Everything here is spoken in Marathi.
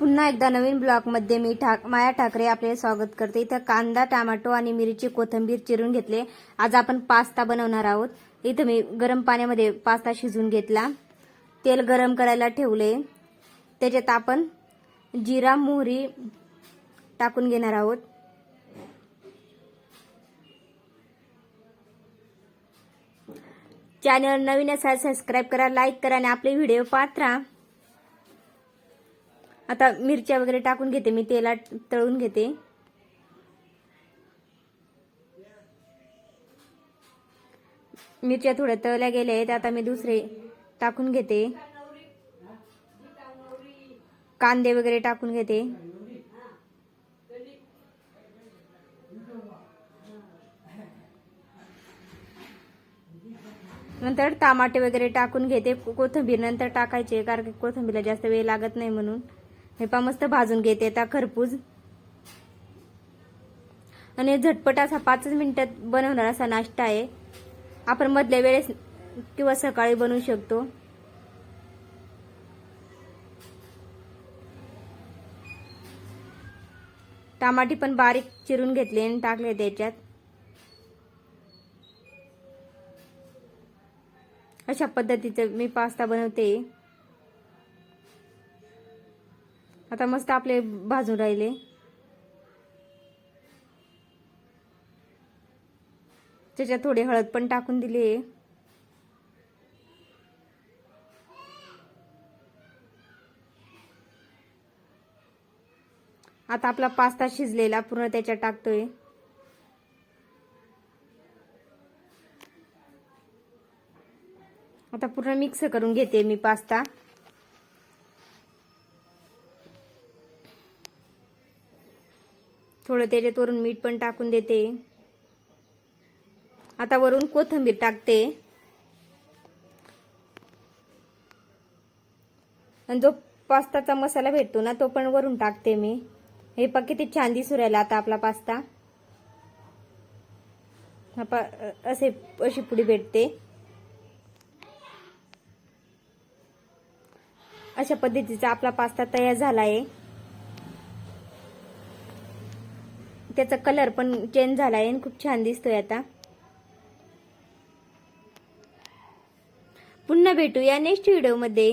पुन्हा एकदा नवीन ब्लॉगमध्ये मी ठाक माया ठाकरे आपले स्वागत करते. इथं कांदा टोमॅटो आणि मिरची कोथिंबीर चिरून घेतले. आज आपण पास्ता बनवणार आहोत. इथं मी गरम पाण्यामध्ये पास्ता शिजवून घेतला. तेल गरम करायला ठेवले. त्याच्यात आपण जिरा मोहरी टाकून घेणार आहोत. चॅनल नवीन असाल सबस्क्राईब करा लाईक करा आणि आपले व्हिडिओ पाहत राहा. आता मिरच्या वगैरे टाकून घेते मी तेलात तळून घेते. मिरच्या थोड्या तळल्या गेल्या आहेत आता मी दुसरे टाकून घेते. कांदे वगैरे टाकून घेते. नंतर टमाटे वगैरे टाकून घेते. कोथंबीर नंतर टाकायचे कारण की कोथिंबीरला जास्त वेळ लागत नाही म्हणून. हे पा मस्त भाजून घेते आता खरपूज आणि झटपट असा पाचच मिनिटात बनवणार असा नाश्ता आहे. आपण मधल्या वेळेस किंवा सकाळी बनवू शकतो. टमाटी पण बारीक चिरून घेतले आणि टाकले त्याच्यात. अशा पद्धतीचं मी पास्ता बनवते. आता मस्त आपले भाजून राहिले. त्याच्यात थोडी हळद पण टाकून दिली. आता आपला पास्ता शिजलेला पूर्ण त्याच्यात टाकतोय. आता पूर्ण मिक्स करून घेते मी पास्ता. थोडं त्याच्यात वरून मीठ पण टाकून देते. आता वरून कोथिंबीर टाकते. आणि जो पास्ताचा मसाला भेटतो ना तो पण वरून टाकते मी. हे पा किती छान दिसू राहिला आता आपला पास्ता. हा पा असे अशी पुडी भेटते. अशा पद्धतीचा आपला पास्ता तयार झाला आहे त्याचा कलर पण चेंज झाला आहे आणि खूप छान दिसतोय आता. पुन्हा भेटूया नेक्स्ट व्हिडिओमध्ये